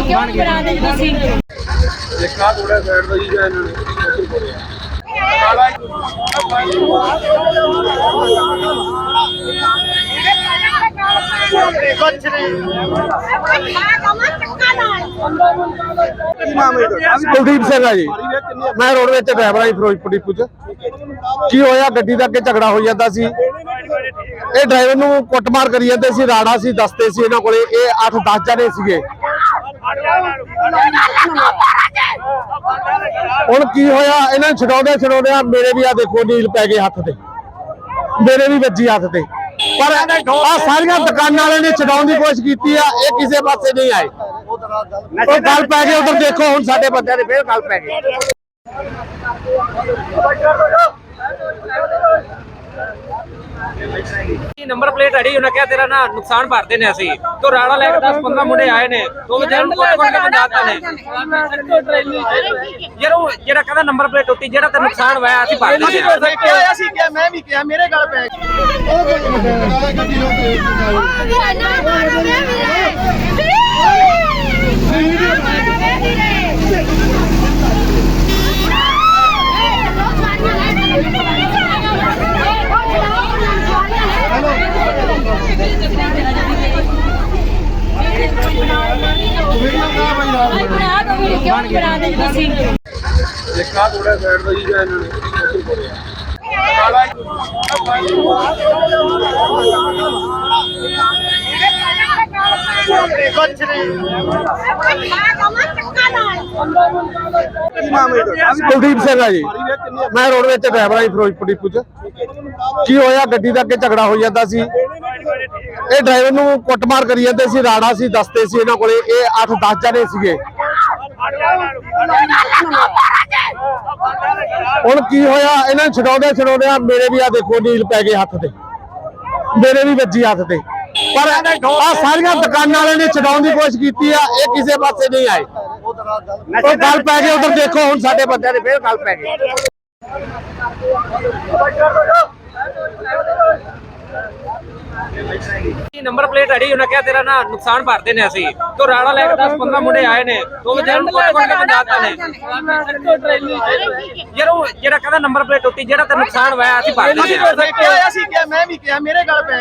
ਕਿਉਂ ਨਹੀਂ ਬਣਾ ਦੇ ਤੁਸੀਂ ਇੱਕ ਆ ਥੋੜਾ ਸਾਈਡ ਦਾ ਜੀ ਜਾਂ ਇਹਨਾਂ ਨੇ ਉੱਧਰ ਕਰਿਆ ਕੁਲਦੀਪ ਸਿੰਘ ਆ ਜੀ। ਮੈਂ ਰੋਡ ਵਿੱਚ ਡਰਾਈਵਰ ਆ ਜੀ ਫਿਰੋਜ਼ਪੁਰ ਡਿਪੂ 'ਚ। ਕੀ ਹੋਇਆ? ਗੱਡੀ ਦਾ ਅੱਗੇ ਝਗੜਾ ਹੋ ਜਾਂਦਾ ਸੀ। ਇਹ ਡਰਾਈਵਰ ਨੂੰ ਕੁੱਟਮਾਰ ਕਰੀ ਜਾਂਦੇ ਸੀ, ਰਾੜਾ ਸੀ, ਦੱਸਦੇ ਸੀ ਇਹਨਾਂ ਕੋਲੇ। ਇਹ 8-10 ਜਣੇ ਸੀਗੇ। ਹੁਣ ਕੀ ਹੋਇਆ? ਇਹਨਾਂ ਛਡਾਉਂਦੇ ਛਡਾਉਂਦੇ ਆ ਮੇਰੇ ਵੀ ਆ ਦੇਖੋ ਨੀਲ ਪੈ ਗਏ ਹੱਥ ਤੇ। ਮੇਰੇ ਵੀ ਵੱਜੀ ਹੱਥ ਤੇ। ਪਰ ਆ ਸਾਰੀਆਂ ਦੁਕਾਨਾਂ ਵਾਲਿਆਂ ਨੇ ਛਡਾਉਣ ਦੀ ਕੋਸ਼ਿਸ਼ ਕੀਤੀ ਆ, ਇਹ ਕਿਸੇ ਪਾਸੇ ਨਹੀਂ ਆਏ। ਉਹ ਗੱਲ ਪੈ ਗਈ, ਉਧਰ ਦੇਖੋ ਹੁਣ ਸਾਡੇ ਬੰਦਿਆਂ ਦੇ ਫੇਰ ਗੱਲ ਪੈ ਗਈ। ਨੰਬਰ ਪਲੇਟ ਅੜੀ ਉਹਨਾਂ ਕਿਹਾ ਤੇਰਾ ਨਾ ਨੁਕਸਾਨ ਭਰਦੇ ਨੇ ਅਸੀਂ। ਤੋ ਰਾੜਾ ਲੈ ਕੇ 10 15 ਮੁੰਡੇ ਆਏ ਨੇ। ਤੋ ਉਹ ਜਿਹਨੂੰ ਕੋਟ ਕੋਟ ਕੇ ਬੰਦਾਤਾ ਨੇ। ਯਾਰ ਉਹ ਜਿਹੜਾ ਕਹਿੰਦਾ ਨੰਬਰ ਪਲੇਟ ਟੁੱਟੀ ਜਿਹੜਾ ਤੇ ਨੁਕਸਾਨ ਹੋਇਆ ਅਸੀਂ ਭਰ ਕਿਹਾ ਮੈਂ ਵੀ ਕਿਹਾ ਮੇਰੇ ਗੱਲ ਪੈ ਗਈ। ਕਿਉਂ ਨਹੀਂ ਬਣਾ ਦੇ ਤੁਸੀਂ? ਇੱਕ ਆ ਥੋੜਾ ਸਾਈਡ ਦਾ ਜੀ ਜਾਂ ਇਹਨਾਂ ਨੇ ਉੱਧਰ ਕਰਿਆ। ਕੁਲਦੀਪ ਸਿੰਘ ਆ ਜੀ। ਮੈਂ ਰੋਡ ਵਿੱਚ ਡਰਾਈਵਰ ਆ ਜੀ ਫਿਰੋਜ਼ਪੁਰ ਡਿਪੂ 'ਚ। ਕੀ ਹੋਇਆ? ਗੱਡੀ ਦਾ ਅੱਗੇ ਝਗੜਾ ਹੋ ਜਾਂਦਾ ਸੀ। ਇਹ ਡਰਾਈਵਰ ਨੂੰ ਕੁੱਟਮਾਰ ਕਰੀ ਜਾਂਦੇ ਸੀ ਰਾੜਾ ਸੀ ਦਸਤੇ ਸੀ ਇਹਨਾਂ ਕੋਲੇ। ਇਹ 8-10 ਜਣੇ ਸੀਗੇ। ਹੁਣ ਕੀ ਹੋਇਆ? ਇਹਨਾਂ ਨੂੰ ਛਡਾਉਂਦੇ ਛਡਾਉਂਦੇ ਆ ਮੇਰੇ ਵੀ ਆ ਦੇਖੋ ਨੀਲ ਪੈ ਗਏ ਹੱਥ ਤੇ। ਮੇਰੇ ਵੀ ਵੱਜੀ ਹੱਥ ਤੇ। ਪਰ ਆ ਸਾਰੀਆਂ ਦੁਕਾਨਾਂ ਵਾਲਿਆਂ ਨੇ ਛਡਾਉਣ ਦੀ ਕੋਸ਼ਿਸ਼ ਕੀਤੀ ਆ, ਇਹ ਕਿਸੇ ਪਾਸੇ ਨਹੀਂ ਆਏ। ਉਹ ਗੱਲ ਪੈ ਗਈ, ਉਧਰ ਦੇਖੋ, ਹੁਣ ਸਾਡੇ ਬੰਦਿਆਂ ਦੇ ਫੇਰ ਗੱਲ ਪੈ ਗਈ। ਨੰਬਰ ਪਲੇਟ ਅੜੀ, ਉਹਨਾਂ ਕਿਹਾ, ਤੇਰਾ ਨਾ ਨੁਕਸਾਨ ਭਰਦੇ ਨੇ ਅਸੀਂ। ਤੋ ਰਾੜਾ ਲੈ ਕੇ 10 15 ਮੁੰਡੇ ਆਏ ਨੇ। ਤੋ ਉਹ ਕੋਟ ਕੋਟ ਕੇ ਬੰਦਾਤਾ ਨੇ। ਯਾਰ, ਉਹ ਜਿਹੜਾ ਕਹਿੰਦਾ ਨੰਬਰ ਪਲੇਟ ਟੁੱਟੀ, ਜਿਹੜਾ ਤੇ ਨੁਕਸਾਨ ਹੋਇਆ, ਅਸੀਂ ਭਰ ਦਿੰਦੇ ਅਸੀਂ ਕਿਹਾ, ਮੈਂ ਵੀ ਕਿਹਾ, ਮੇਰੇ ਗੱਲ